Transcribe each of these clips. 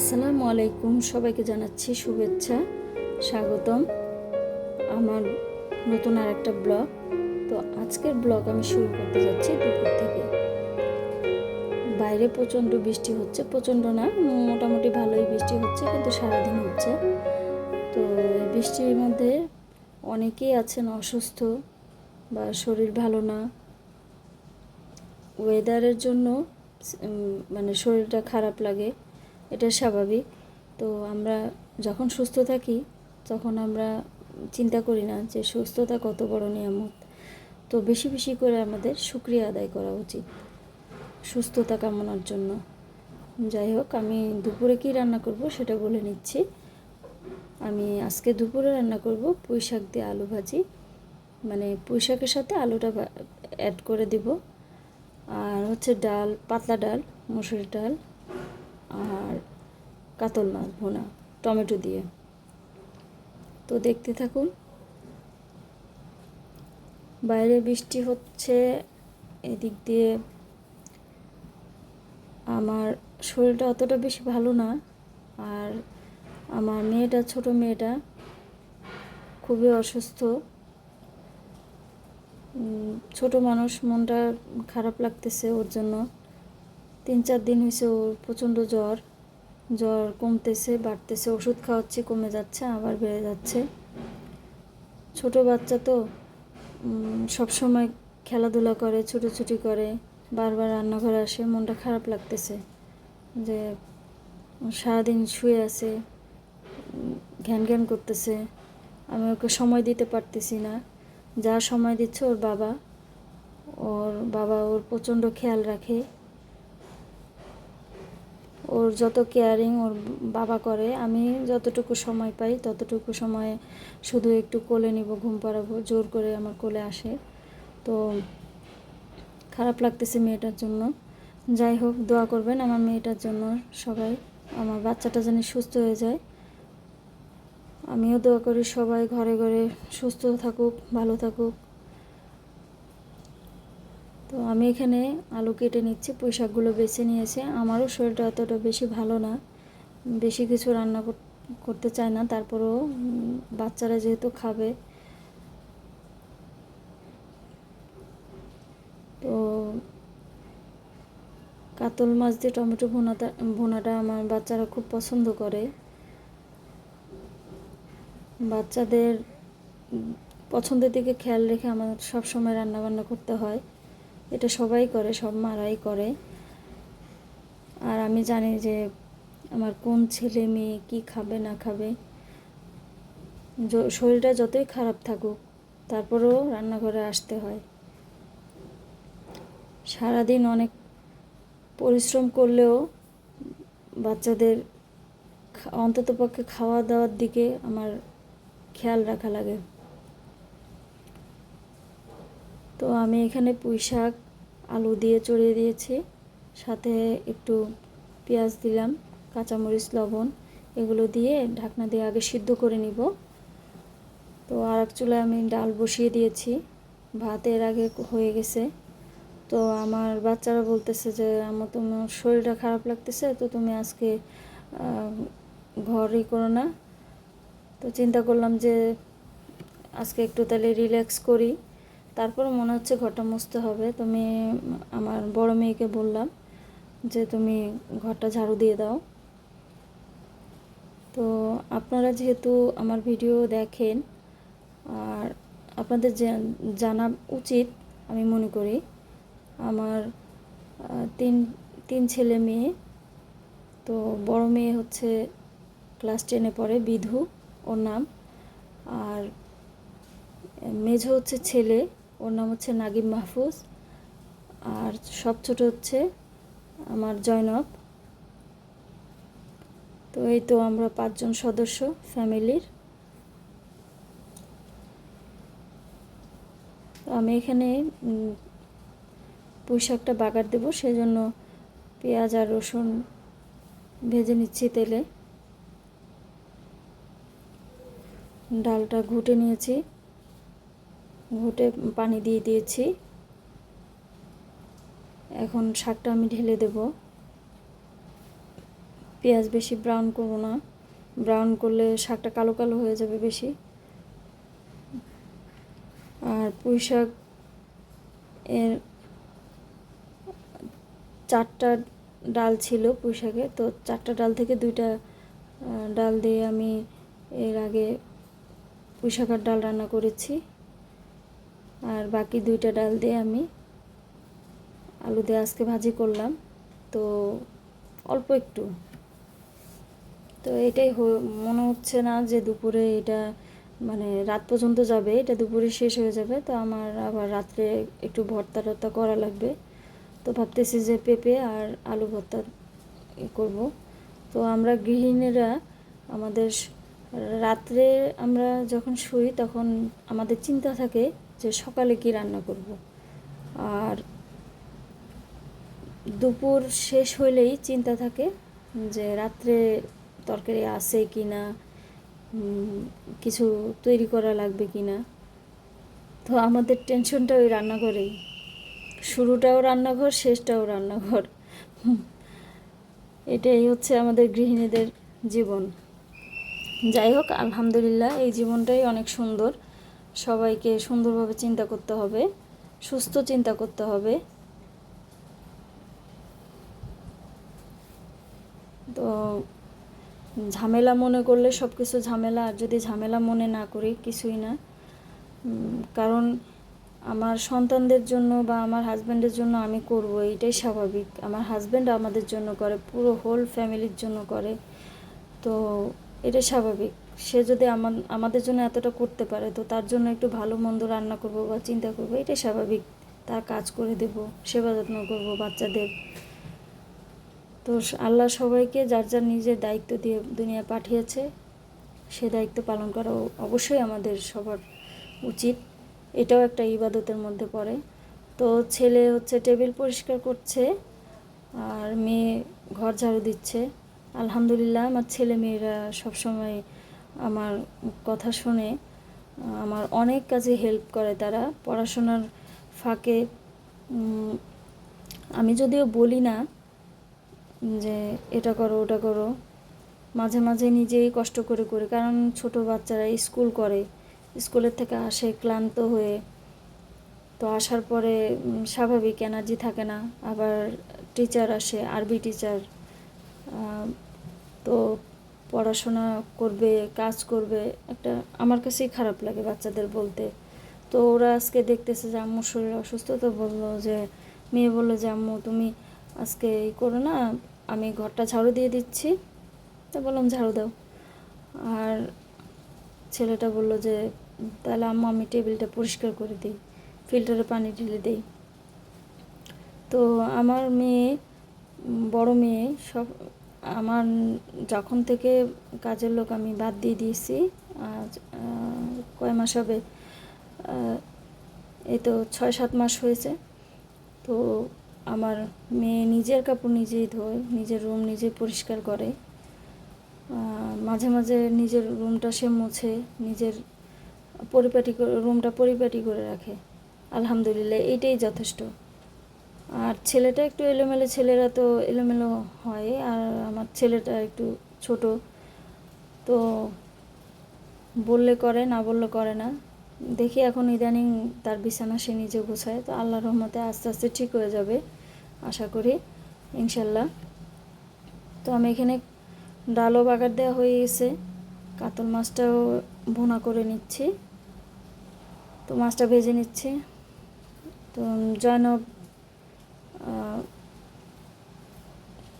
আসসালামু আলাইকুম, সবাইকে জানাচ্ছি শুভেচ্ছা, স্বাগতম আমার নতুন আর একটা ব্লগ। তো আজকের ব্লগ আমি শুরু করতে যাচ্ছি দুপুর থেকে। বাইরে প্রচণ্ড বৃষ্টি হচ্ছে, প্রচণ্ড না, মোটামুটি ভালোই বৃষ্টি হচ্ছে, কিন্তু সারাদিন হচ্ছে। তো বৃষ্টির মধ্যে অনেকেই আছেন অসুস্থ বা শরীর ভালো না। ওয়েদারের জন্য মানে শরীরটা খারাপ লাগে। এটা স্বাভাবিক। তো আমরা যখন সুস্থ থাকি, তখন আমরা চিন্তা করি না যে সুস্থতা কত বড় নিয়ামত। তো বেশি বেশি করে আমাদের শুক্রিয়া আদায় করা উচিত সুস্থতা কামনার জন্য। যাই হোক, আমি দুপুরে কী রান্না করব সেটা বলে নিচ্ছি। আমি আজকে দুপুরে রান্না করব পুঁই শাক দিয়ে আলু ভাজি। মানে পুঁই শাকের সাথে আলুটা অ্যাড করে দিব। আর হচ্ছে ডাল, পাতলা ডাল, মুসুরি ডাল। আর কাতল মাছ, ভোনা, টমেটো দিয়ে। তো দেখতে থাকুন, বাইরে বৃষ্টি হচ্ছে, এদিক দিয়ে আমার শরীরটা অতটা বেশি ভালো না, আর আমার মেয়েটা, ছোট মেয়েটা খুবই অসুস্থ। ছোট মানুষ, মনটা খারাপ লাগতেছে ওর জন্য। তিন চার দিন হয়েছে ওর প্রচণ্ড জ্বর। জ্বর কমতেছে, বাড়তেছে, ওষুধ খাওয়াচ্ছি, কমে যাচ্ছে, আবার বেড়ে যাচ্ছে। ছোট বাচ্চা তো সব সময় খেলাধুলা করে, ছুটোছুটি করে, বারবার রান্নাঘরে আসে, মনটা খারাপ লাগতেছে যে সারাদিন শুয়ে আছে, ঘ্যান ঘ্যান করতেছে। আমি ওকে সময় দিতে পারতেছি না। যা সময় দিচ্ছে ওর বাবা ওর বাবা ওর প্রচণ্ড খেয়াল রাখে। ওর যত কেয়ারিং ওর বাবা করে, আমি যতটুকু সময় পাই ততটুকু সময়ে শুধু একটু কোলে নিব, ঘুম পাড়াবো, জোর করে আমার কোলে আসে। তো খারাপ লাগতেছে মেয়েটার জন্য। যাই হোক, দোয়া করবেন আমার মেয়েটার জন্য সবাই। আমার বাচ্চাটা যেন সুস্থ হয়ে যায়। আমিও দোয়া করি সবাই ঘরে ঘরে সুস্থ থাকুক, ভালো থাকুক। আমি এখানে আলু কেটে নিচ্ছি পুঁই শাকগুলো বেছে নিয়েছে। আমারও শরীরটা অতটা বেশি ভালো না। বেশি কিছু রান্না কর- করতে চায় না, তারপরেও বাচ্চারা যেহেতু খাবে। তো কাতল মাছ দিয়ে টমেটো ভুনাটা ভুনাটা আমার বাচ্চারা খুব পছন্দ করে। বাচ্চাদের পছন্দের দিকে খেয়াল রেখে আমার সব সময় রান্না বান্না করতে হয়। এটা সবাই করে, সব মারাই করে। আর আমি জানি যে আমার কোন ছেলে মেয়ে কি খাবে, না খাবে। শরীরটা যতই খারাপ থাকুক, তারপরেও রান্নাঘরে আসতে হয়। সারাদিন অনেক পরিশ্রম করলেও বাচ্চাদের অন্ততপক্ষে খাওয়া দাওয়ার দিকে আমার খেয়াল রাখা লাগে। তো আমি এখানে পুঁই শাক, আলু দিয়ে চড়িয়ে দিয়েছি। সাথে একটু পেঁয়াজ দিলাম, কাঁচামরিচ, লবণ, এগুলো দিয়ে ঢাকনা দিয়ে আগে সিদ্ধ করে নিব। তো আর এক চুলায় আমি ডাল বসিয়ে দিয়েছি। ভাতের আগে হয়ে গেছে। তো আমার বাচ্চারা বলতেছে যে আমার তোমার শরীরটা খারাপ লাগতেছে, তো তুমি আজকে ঘরই করো না। তো চিন্তা করলাম যে, আজকে একটু তাহলে রিল্যাক্স করি। তারপর মনে হচ্ছে ঘরটা মুছতে হবে। তুমি আমার বড় মেয়েকে বললাম যে তুমি ঘরটা ঝাড়ু দিয়ে দাও। তো আপনারা যেহেতু আমার ভিডিও দেখেন, আর আপনাদের জানা উচিত আমি মনে করি, আমার তিন তিন ছেলে মেয়ে, তো বড় মেয়ে হচ্ছে ক্লাস টেনে পড়ে, বিধু ওর নাম, আর মেঝো হচ্ছে ছেলে ওর নাম হচ্ছে নাগিম মাহফুজ। আর সব ছোট হচ্ছে আমার জয়নব। তো এই তো আমরা পাঁচজন সদস্য ফ্যামিলির। আমি এখানে পুঁই শাকটা বাগার দেবো, সেজন্য পেঁয়াজ আর রসুন ভেজে নিচ্ছি তেলে। ডালটা ঘুটে নিয়েছি। ঘুটে পানি দিয়ে দিয়েছি। এখন শাকটা আমি ঢেলে দেব। পেঁয়াজ বেশি ব্রাউন করব না। ব্রাউন করলে শাকটা কালো কালো হয়ে যাবে বেশি। আর পুঁই শাক এর চারটা ডাল ছিল পুঁই শাকে তো চারটা ডাল থেকে দুইটা ডাল দিয়ে আমি এর আগে পুঁই শাকের ডাল রান্না করেছি। আর বাকি দুইটা ডাল দিয়ে আমি আলু দিয়ে আজকে ভাজি করলাম। তো অল্প একটু। তো এটাই মনে হচ্ছে না যে দুপুরে এটা মানে রাত পর্যন্ত যাবে, এটা দুপুরে শেষ হয়ে যাবে। তো আমার আবার রাত্রে একটু ভর্তা টর্তা করা লাগবে। তো ভাবতেছি যে পেঁপে আর আলু ভর্তা করব। তো আমরা গৃহিণীরা আমাদের রাত্রে আমরা যখন শুই তখন আমাদের চিন্তা থাকে যে সকালে কি রান্না করব? আর দুপুর শেষ হইলেই চিন্তা থাকে যে রাত্রে তরকারি আছে কি না কিছু তৈরি করা লাগবে কি না। তো আমাদের টেনশনটা ওই রান্নাঘরেই। শুরুটাও রান্নাঘর, শেষটাও রান্নাঘর। এটাই হচ্ছে আমাদের গৃহিণীদের জীবন। যাই হোক, আলহামদুলিল্লাহ, এই জীবনটাই অনেক সুন্দর। সবাইকে সুন্দরভাবে চিন্তা করতে হবে, সুস্থ চিন্তা করতে হবে। তো ঝামেলা মনে করলে সব কিছু ঝামেলা, আর যদি ঝামেলা মনে না করি কিছুই না। কারণ আমার সন্তানদের জন্য বা আমার হাজব্যান্ডের জন্য আমি করব, এটাই স্বাভাবিক। আমার হাজব্যান্ড আমাদের জন্য করে, পুরো হোল ফ্যামিলির জন্য করে। তো এটা স্বাভাবিক। সে যদি আমাদের জন্য এতটা করতে পারে, তো তার জন্য একটু ভালো মন্দ রান্না করব বা চিন্তা করব, এটাই স্বাভাবিক। তার কাজ করে দেব, সেবা যত্ন করব বাচ্চাদের। তো আল্লাহ সবাইকে যার যার নিজের দায়িত্ব দিয়ে দুনিয়া পাঠিয়েছে, সে দায়িত্ব পালন করা অবশ্যই আমাদের সবার উচিত। এটাও একটা ইবাদতের মধ্যে পড়ে। তো ছেলে হচ্ছে টেবিল পরিষ্কার করছে, আর মেয়ে ঘর ঝাড়ু দিচ্ছে। আলহামদুলিল্লাহ, আমার ছেলে মেয়েরা সবসময় আমার কথা শুনে, আমার অনেক কাজে হেল্প করে তারা। পড়াশোনার ফাঁকে আমি যদিও বলি না যে এটা করো, ওটা করো, মাঝে মাঝে নিজেই কষ্ট করে করে, কারণ ছোট বাচ্চারা স্কুল করে, স্কুলের থেকে আসে, ক্লান্ত হয়ে, তো আসার পরে স্বাভাবিক এনার্জি থাকে না। আবার টিচার আসে, আরবি টিচার তো পড়াশোনা করবে, কাজ করবে, একটা আমার কাছেই খারাপ লাগে বাচ্চাদের বলতে। তো ওরা আজকে দেখতেছে যে আম্মুর শরীর অসুস্থ, তো বলল যে, মেয়ে বলল যে, আম্মু, তুমি আজকে এই করো না, আমি ঘরটা ঝাড়ু দিয়ে দিচ্ছি। তো বললাম, ঝাড়ু দাও। আর ছেলেটা বলল যে, তাহলে আম্মু, আমি টেবিলটা পরিষ্কার করে দিই, ফিল্টারে পানি ঢেলে দিই। তো আমার মেয়ে, বড় মেয়ে, সব আমার যখন থেকে কাজের লোক আমি বাদ দিয়ে দিয়েছি, আজ কয় মাস হবে এই তো ছয় সাত মাস হয়েছে। তো আমার মেয়ে নিজের কাপড় নিজেই ধোয়, নিজের রুম নিজে পরিষ্কার করে। মাঝে মাঝে নিজের রুমটা সে মোছে, নিজের পরিপাটি রুমটা পরিপাটি করে রাখে। আলহামদুলিল্লাহ, এইটাই যথেষ্ট। আর ছেলেটা একটু এলোমেলো, ছেলেরা তো এলোমেলো হয়, আর আমার ছেলেটা একটু ছোট, তো বললে করে, না বললে করে না। দেখি এখন ইদানিং তার বিছানা সে নিজে গোছায়, তো আল্লাহ রহমতে আস্তে আস্তে ঠিক হয়ে যাবে, আশা করি, ইনশাল্লাহ। তো আমি এখানে ডালও বাগার দেওয়া হয়ে গেছে, কাতল মাছটাও ভুনা করে নিচ্ছি, তো মাছটা ভেজে নিচ্ছি। তো জয়নব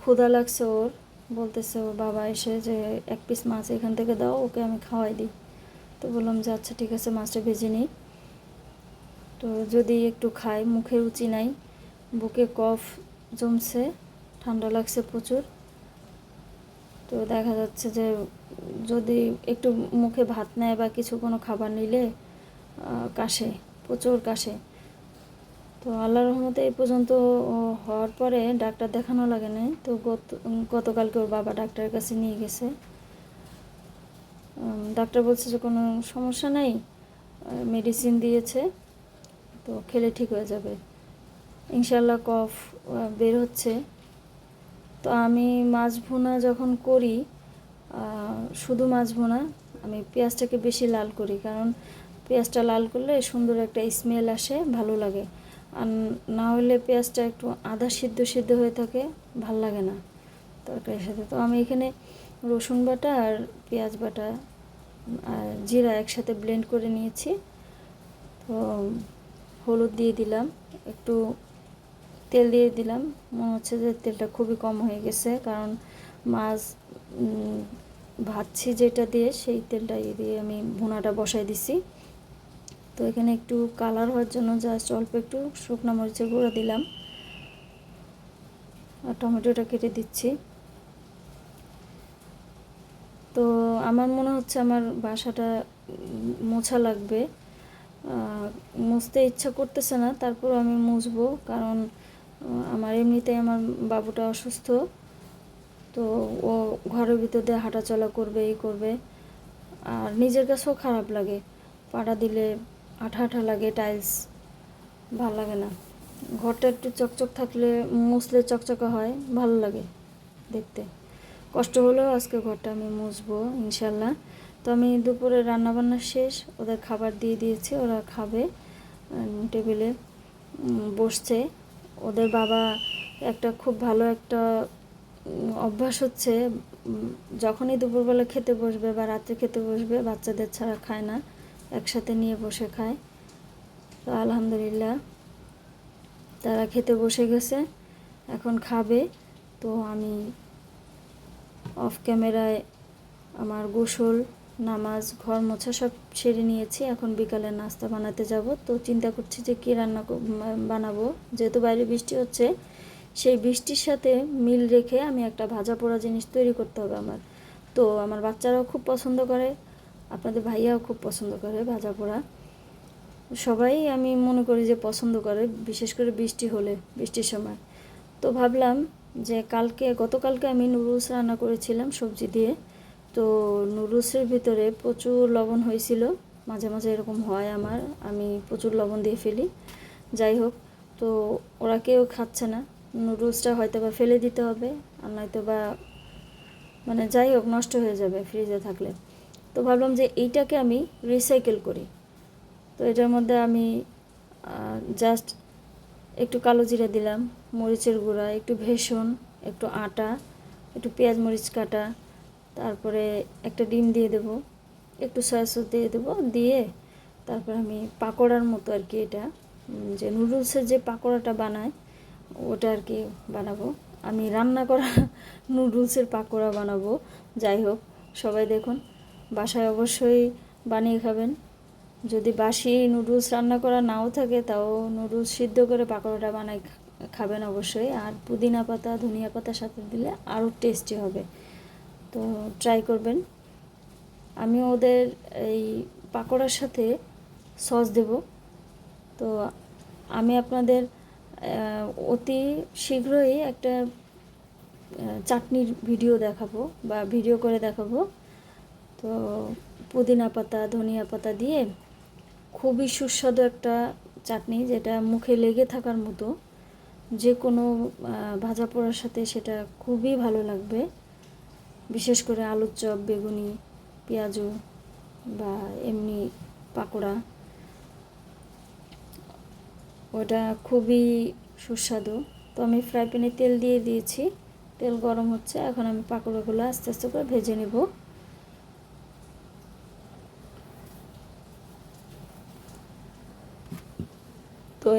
ক্ষুধা লাগছে ওর, বলতেছে ওর বাবা এসে যে এক পিস মাছ এখান থেকে দাও, ওকে আমি খাওয়াই দিই। তো বললাম যে আচ্ছা ঠিক আছে, মাছটা ভেজে নিই। তো যদি একটু খাই, মুখে রুচি নাই, বুকে কফ জমছে, ঠান্ডা লাগছে প্রচুর। তো দেখা যাচ্ছে যে যদি একটু মুখে ভাত নেয় বা কিছু কোনো খাবার নিলে কাশে, প্রচুর কাশে। তো আল্লাহ রহমতে এই পর্যন্ত হওয়ার পরে ডাক্তার দেখানো লাগে না তো গত গতকালকে ওর বাবা ডাক্তারের কাছে নিয়ে গেছে। ডাক্তার বলছে যে কোনো সমস্যা নেই মেডিসিন দিয়েছে, তো খেলে ঠিক হয়ে যাবে। ইনশাল্লাহ কফ বের হচ্ছে। তো আমি মাছ ভুনা যখন করি শুধু মাছ ভুনা, আমি পেঁয়াজটাকে বেশি লাল করি, কারণ পেঁয়াজটা লাল করলে সুন্দর একটা স্মেল আসে, ভালো লাগে। আর না হলে পেঁয়াজটা একটু আধা সিদ্ধ সিদ্ধ হয়ে থাকে, ভালো লাগে না তরকারির সাথে। তো আমি এখানে রসুন বাটা আর পেঁয়াজ বাটা আর জিরা একসাথে ব্লেন্ড করে নিয়েছি। তো হলুদ দিয়ে দিলাম, একটু তেল দিয়ে দিলাম। মনে হচ্ছে যে তেলটা খুবই কম হয়ে গেছে, কারণ মাছ ভাজছি যেটা দিয়ে, সেই তেলটা দিয়ে আমি ভুনাটা বসাই দিছি। তো এখানে একটু কালার হওয়ার জন্য জাস্ট অল্প একটু শুকনো মরিচের গুঁড়ো দিলাম। আর টমেটোটা কেটে দিচ্ছি। তো আমার মনে হচ্ছে আমার বাসাটা মোছা লাগবে। মুছতে ইচ্ছা করতেছে না তারপর আমি মুছবো, কারণ আমার এমনিতে আমার বাবুটা অসুস্থ। তো ও ঘরের ভিতর দিয়ে হাঁটাচলা করবে, এই করবে। আর নিজের কাছেও খারাপ লাগে। পাড়া দিলে আঠা আঠা লাগে টাইলস ভালো লাগে না। ঘরটা একটু চকচক থাকলে মুছলে চকচকা হয়, ভালো লাগে দেখতে। কষ্ট হলেও আজকে ঘরটা আমি মুছবো, ইনশাল্লাহ। তো আমি দুপুরে রান্নাবান্না শেষ, ওদের খাবার দিয়ে দিয়েছি, ওরা খাবে টেবিলে বসছে। ওদের বাবা একটা খুব ভালো একটা অভ্যাস হচ্ছে যখনই দুপুরবেলা খেতে বসবে বা রাত্রে খেতে বসবে, বাচ্চাদের ছাড়া খায় না। একসাথে নিয়ে বসে খায়। তো আলহামদুলিল্লাহ, তারা খেতে বসে গেছে, এখন খাবে। তো আমি অফ ক্যামেরায় আমার গোসল, নামাজ, ঘর মোছা সব সেরে নিয়েছি। এখন বিকালে নাস্তা বানাতে যাব। তো চিন্তা করছি যে কী রান্না বানাবো। যেহেতু বাইরে বৃষ্টি হচ্ছে, সেই বৃষ্টির সাথে মিল রেখে আমি একটা ভাজা পোড়া জিনিস তৈরি করতে হবে আমার। তো আমার বাচ্চারাও খুব পছন্দ করে। আপনাদের ভাইয়াও খুব পছন্দ করে ভাজা পোড়া। সবাই আমি মনে করি যে পছন্দ করে, বিশেষ করে বৃষ্টি হলে, বৃষ্টির সময়। তো ভাবলাম যে কালকে, গতকালকে আমি নুডলস রান্না করেছিলাম সবজি দিয়ে। তো নুডলসের ভিতরে প্রচুর লবণ হয়েছিল, মাঝে মাঝে এরকম হয় আমার, আমি প্রচুর লবণ দিয়ে ফেলি। যাই হোক, তো ওরা কেউ খাচ্ছে না, নুডলসটা হয়তো বা ফেলে দিতে হবে, আর নয়তো বা মানে যাই হোক, নষ্ট হয়ে যাবে ফ্রিজে থাকলে। তো ভাবলাম যে এইটাকে আমি রিসাইকেল করি। তো এটার মধ্যে আমি জাস্ট একটু কালো জিরা দিলাম, মরিচের গুঁড়া, একটু ভেষণ, একটু আটা, একটু পেঁয়াজ মরিচ কাটা, তারপরে একটা ডিম দিয়ে দেবো, একটু সয়া সস দিয়ে দেবো, দিয়ে তারপর আমি পাকোড়ার মতো আর কি এটা যে নুডলসের যে পাকোড়াটা বানায়, ওটা আর কি বানাবো। আমি রান্না করা নুডলসের পাকোড়া বানাবো, যাই হোক, সবাই দেখুন। বাসায় অবশ্যই বানিয়ে খাবেন। যদি বাসি নুডলস রান্না করা নাও থাকে, তাও নুডলস সিদ্ধ করে পাকোড়াটা বানাই খাবেন অবশ্যই। আর পুদিনা পাতা, ধনিয়া পাতার সাথে দিলে আরও টেস্টি হবে। তো ট্রাই করবেন। আমি ওদের এই পাকোড়ার সাথে সস দেব। তো আমি আপনাদের অতি শীঘ্রই একটা চাটনির ভিডিও দেখাবো বা ভিডিও করে দেখাবো। তো পুদিনা পাতা, ধনিয়া পাতা দিয়ে খুবই সুস্বাদু একটা চাটনি যেটা মুখে লেগে থাকার মতো। যে কোনো ভাজা পোড়ার সাথে সেটা খুবই ভালো লাগবে। বিশেষ করে আলুর চপ, বেগুনি, পেঁয়াজু বা এমনি পাকোড়া। ওটা খুবই সুস্বাদু। তো আমি ফ্রাই প্যানে তেল দিয়ে দিয়েছি। তেল গরম হচ্ছে। এখন আমি পাকোড়াগুলো আস্তে আস্তে করে ভেজে নেব।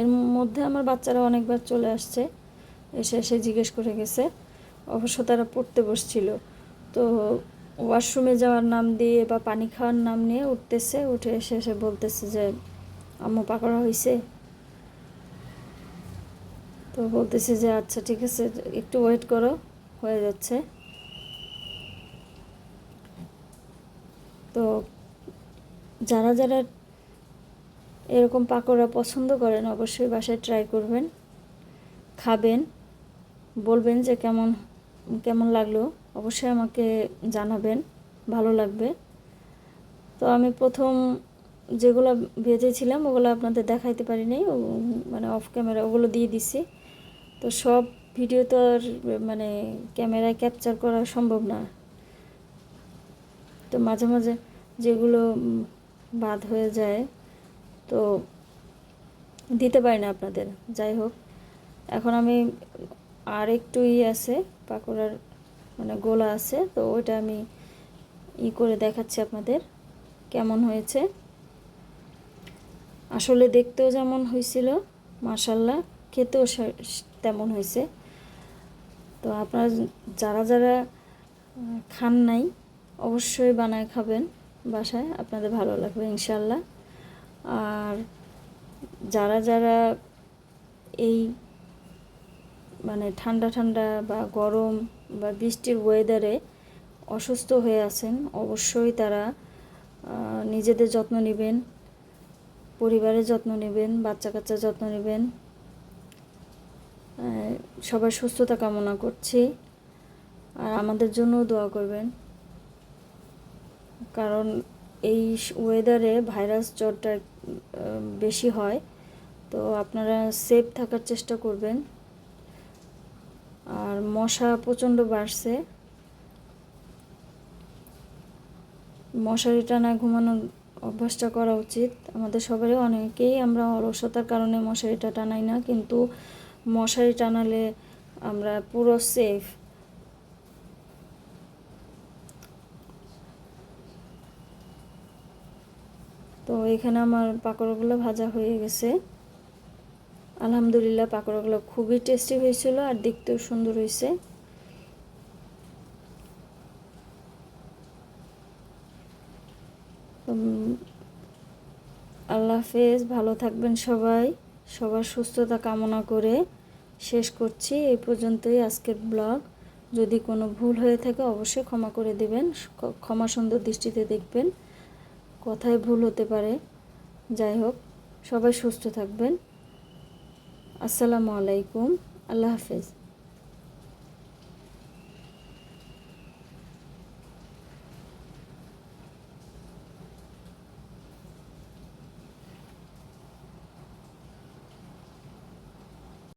এর মধ্যে আমার বাচ্চারা অনেকবার চলে আসছে, এসে এসে জিজ্ঞেস করে গেছে। অবশ্য তারা পড়তে বসছিল। তো ওয়াশরুমে যাওয়ার নাম দিয়ে বা পানি খাওয়ার নাম নিয়ে উঠতেছে, উঠে এসে এসে বলতেছে যে, আম্মু পাকোড়া হয়েছে তো বলতেছে যে আচ্ছা ঠিক আছে, একটু ওয়েট করো, হয়ে যাচ্ছে। তো যারা যারা এরকম পাকোড়া পছন্দ করেন, অবশ্যই বাসায় ট্রাই করবেন। খাবেন, বলবেন যে কেমন কেমন লাগল, অবশ্যই আমাকে জানাবেন, ভালো লাগবে। তো আমি প্রথম যেগুলো ভেজেছিলাম, ওগুলো আপনাদের দেখাইতে পারিনি মানে অফ ক্যামেরা ওগুলো দিয়ে দিছি। তো সব ভিডিও তো আর মানে ক্যামেরায় ক্যাপচার করা সম্ভব না। তো মাঝে মাঝে যেগুলো বাদ হয়ে যায় তো দিতে পারি না আপনাদের, যাই হোক। এখন আমি আর একটু ই আছে, পাকোড়ার মানে গোলা আছে, তো ওইটা আমি ই করে দেখাচ্ছি আপনাদের কেমন হয়েছে। আসলে দেখতেও যেমন হয়েছিল মার্শাল্লাহ খেতেও তেমন হয়েছে। তো আপনারা যারা যারা খান নাই, অবশ্যই বানায় খাবেন বাসায়, আপনাদের ভালো লাগবে, ইনশাল্লাহ। আর যারা যারা এই মানে ঠান্ডা ঠান্ডা বা গরম বা বৃষ্টির ওয়েদারে অসুস্থ হয়ে আছেন, অবশ্যই তারা নিজেদের যত্ন নেবেন, পরিবারের যত্ন নেবেন বাচ্চা কাচ্চার যত্ন নেবেন। সবার সুস্থতা কামনা করছি। আর আমাদের জন্যও দোয়া করবেন। কারণ এই ওয়েদারে ভাইরাস জ্বরটা বেশি হয়। তো আপনারা সেফ থাকার চেষ্টা করবেন। আর মশা প্রচণ্ড বাড়ছে। মশারি টানা ঘুমানোর অভ্যাসটা করা উচিত। আমাদের সবারই অনেকেই আমরা অলসতার কারণে মশারিটা টানাই না, কিন্তু মশারি টানালে আমরা পুরো সেফ তো এখানে আমার পাকোড়াগুলো ভাজা হয়ে গেছে। আলহামদুলিল্লাহ পাকোড়াগুলো খুবই টেস্টি হয়েছিল আর দেখতেও সুন্দর হয়েছে। আল্লাহ হাফেজ, ভালো থাকবেন সবাই। সবার সুস্থতা কামনা করে শেষ করছি। এই পর্যন্তই আজকের ব্লগ। যদি কোনো ভুল হয়ে থাকে অবশ্যই ক্ষমা করে দেবেন। ক্ষমা সুন্দর দৃষ্টিতে দেখবেন। কথায় ভুল হতে পারে। যাই হোক সবাই সুস্থ থাকবেন। আসসালামু আলাইকুম। আল্লাহ হাফেজ।